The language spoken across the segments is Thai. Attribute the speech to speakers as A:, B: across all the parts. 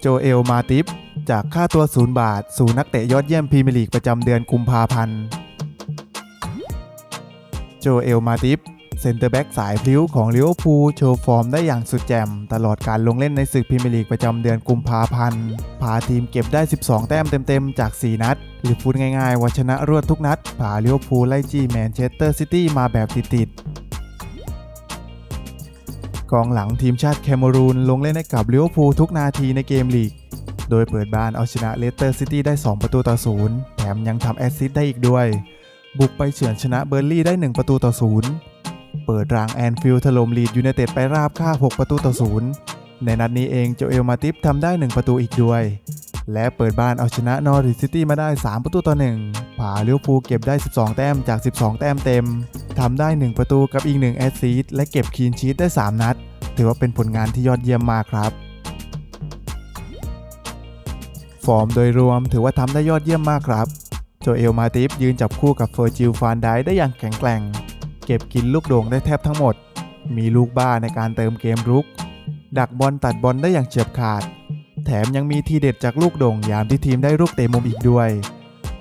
A: โจเอล มาติฟ จากค่าตัว 0 บาท สู่นักเตะยอดเยี่ยมพรีเมียร์ลีกประจำเดือนกุมภาพันธ์ โจเอล มาติฟเซนเตอร์แบ็กสายพลิ้วของลิเวอร์พูลโชว์ฟอร์มได้อย่างสุดแจ่มตลอดการลงเล่นในศึกพรีเมียร์ลีกประจำเดือนกุมภาพันธ์ พาทีมเก็บได้ 12 แต้มเต็มๆ จาก 4 นัด หรือพูดง่ายๆว่าชนะรวดทุกนัด พาลิเวอร์พูลไล่จี้แมนเชสเตอร์ซิตี้มาแบบติดๆ กองหลังทีมชาติแคเมรูนลงเล่นให้กับลิเวอร์พูลทุกนาทีในเกมลีก โดยเปิดบ้านเอาชนะเลสเตอร์ซิตี้ได้ 2 ประตูต่อศูนย์แถมยังทำแอสซิสต์ได้อีกด้วย บุกไปเฉือนชนะเบอร์ลี่ได้ 1 ประตูต่อศูนย์เปิดรางแอนฟิลด์ถล่มลีดยูไนเต็ดไปราบค่า 6 ประตูต่อศูนย์ในนัดนี้เองโจเอลมาติฟทำได้ 1 ประตูอีกด้วย และเปิดบ้านเอาชนะนอริสซิตี้มาได้ 3 ประตูต่อ 1 ผาลิเวอร์พูลเก็บได้ 12 แต้มจาก 12 แต้มเต็ม ทำได้ 1 ประตูกับอีก 1 แอสซิสต์และเก็บคีนชีตได้ 3 นัด ถือว่าเป็นผลงานที่ยอดเยี่ยมมากครับ ฟอร์มโดยรวมถือว่าทำได้ยอดเยี่ยมมากครับ โจเอลมาติฟยืนจับคู่กับเฟอร์จิลฟานไดได้อย่างแข็งแกร่ง เก็บกินลูกโด่งได้แทบทั้งหมด มีลูกบ้าในการเติมเกมรุก ดักบอลตัดบอลได้อย่างเฉียบขาด แถมยังมีทีเด็ดจากลูกโด่งยามที่ทีมได้ลูกเตะมุมอีกด้วย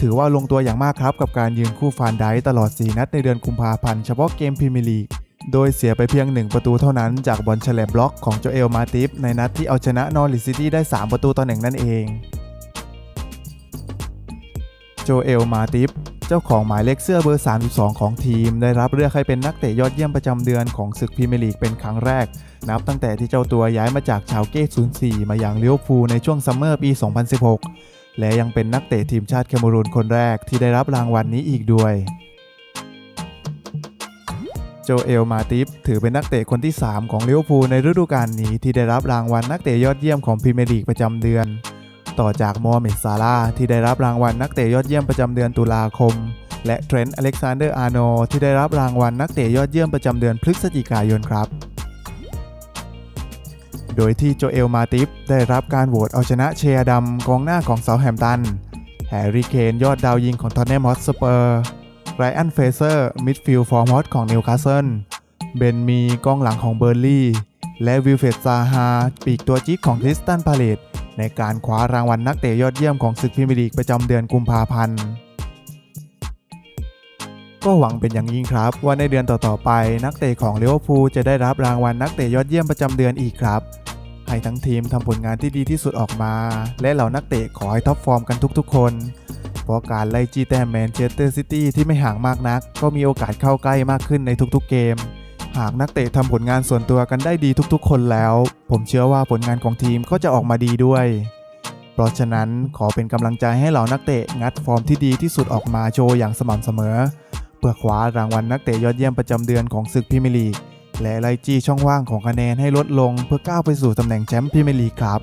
A: ถือว่าลงตัวอย่างมากครับกับการยืนคู่ฟานไดตลอด 4 นัดในเดือนกุมภาพันธ์เฉพาะเกมพรีเมียร์ลีก โดยเสียไปเพียง 1 ประตูเท่านั้นจากบอลแฉลบบล็อกของโจเอลมาติฟในนัดที่เอาชนะนอริซิตี้ได้ 3 ประตูต่อหนึ่งนั่นเอง โจเอลมาติฟ เจ้าของหมายเลขเสื้อเบอร์ 32 ของทีม ได้รับเลือกให้เป็นนักเตะยอดเยี่ยมประจำเดือนของศึกพรีเมียร์ลีกเป็นครั้งแรก นับตั้งแต่ที่เจ้าตัวย้ายมาจากชาวเก้04 มาอย่างเลิเวอร์พูในช่วงซัมเมอร์ปี 2016 และยังเป็นนักเตะทีมชาติแคเมรูนคนแรกที่ได้รับรางวัลนนี้อีกด้วยโจเอล มาติฟถือเป็นนักเตะคนที่ 3 ของลิเวอร์พูลในฤดูกาลนี้ที่ได้รับรางวัลนักเตะยอดเยี่ยมของพรีเมียร์ลีกประจำเดือน ต่อจากโมฮัมเหม็ดซาลาที่ได้รับรางวัลนักเตะยอดเยี่ยมประจำเดือนตุลาคม และเทรนต์อเล็กซานเดอร์อาร์โนที่ได้รับรางวัลนักเตะยอดเยี่ยมประจำเดือนพฤศจิกายนครับโดยที่โจเอลมาติฟได้รับการโหวตเอาชนะเชียร์ดัมกองหน้าของเซาแฮมตัน แฮร์รี่เคนยอดดาวยิงของทอนแนมฮอตสเปอร์ ไรอันเฟเซอร์มิดฟิลด์ฟอร์มฮอตของนิวคาสเซิล เบนมีกองหลังของเบอร์ลี่ และวิลเฟตซาฮาปีกตัวจิ๊กของคริสตันพาเลต ในการคว้ารางวัลนักเตะยอดเยี่ยมของศึกพรีเมียร์ลีกประจำเดือนกุมภาพันธ์ ก็หวังเป็นอย่างยิ่งครับ ว่าในเดือนต่อๆไปนักเตะของลิเวอร์พูลจะได้รับรางวัลนักเตะยอดเยี่ยมประจำเดือนอีกครับ ให้ทั้งทีมทำผลงานที่ดีที่สุดออกมา และเหล่านักเตะขอให้ท็อปฟอร์มกันทุกๆ คนเพราะการไล่จีแต้มแมนเชสเตอร์ซิตี้ที่ไม่ห่างมากนัก ก็มีโอกาสเข้าใกล้มากขึ้นในทุกๆเกม หากนักเตะทำผลงานส่วนตัวกันได้ดีทุกๆ คนแล้ว ผมเชื่อว่าผลงานของทีมก็จะออกมาดีด้วย เพราะฉะนั้นขอเป็นกำลังใจให้เหล่านักเตะงัดฟอร์มที่ดีที่สุดออกมาโชว์อย่างสม่ำเสมอ เพื่อคว้ารางวัลนักเตะยอดเยี่ยมประจำเดือนของศึกพรีเมียร์ลีกและไล่จี้ช่องว่างของคะแนนให้ลดลงเพื่อก้าวไปสู่ตำแหน่งแชมป์พรีเมียร์ลีกครับ